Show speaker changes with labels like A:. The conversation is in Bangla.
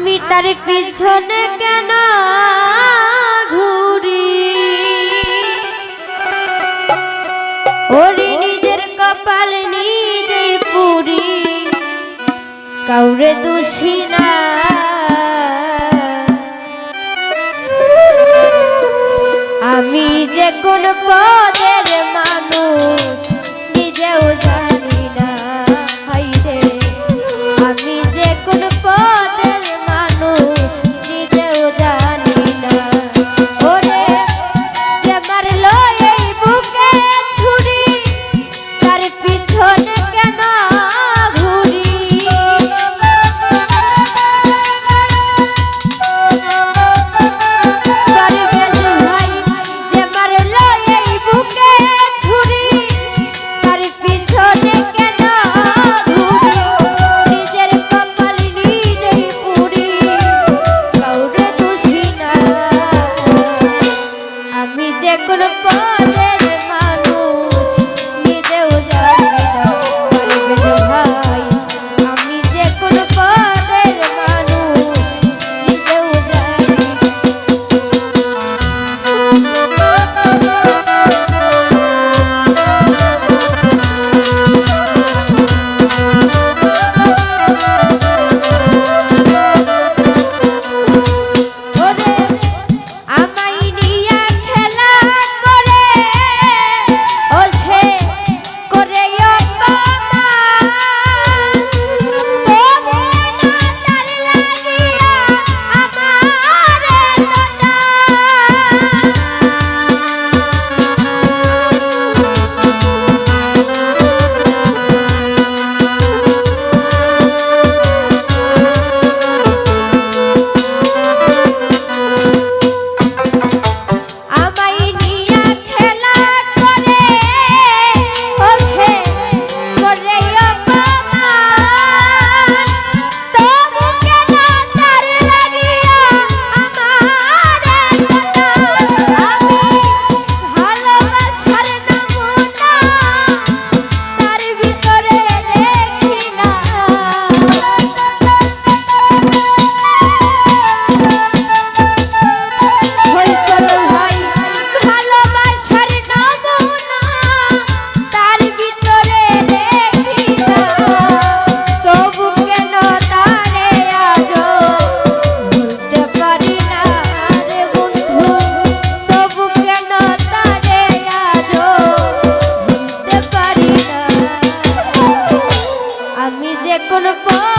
A: আমি তার পিছনে কেন ঘুরি? ওরি নিজের কপাল নিজে পুরি। কাউরে দোষী না। আমি যে কোন পদের মানুষ, নিজেও যে কোনো পর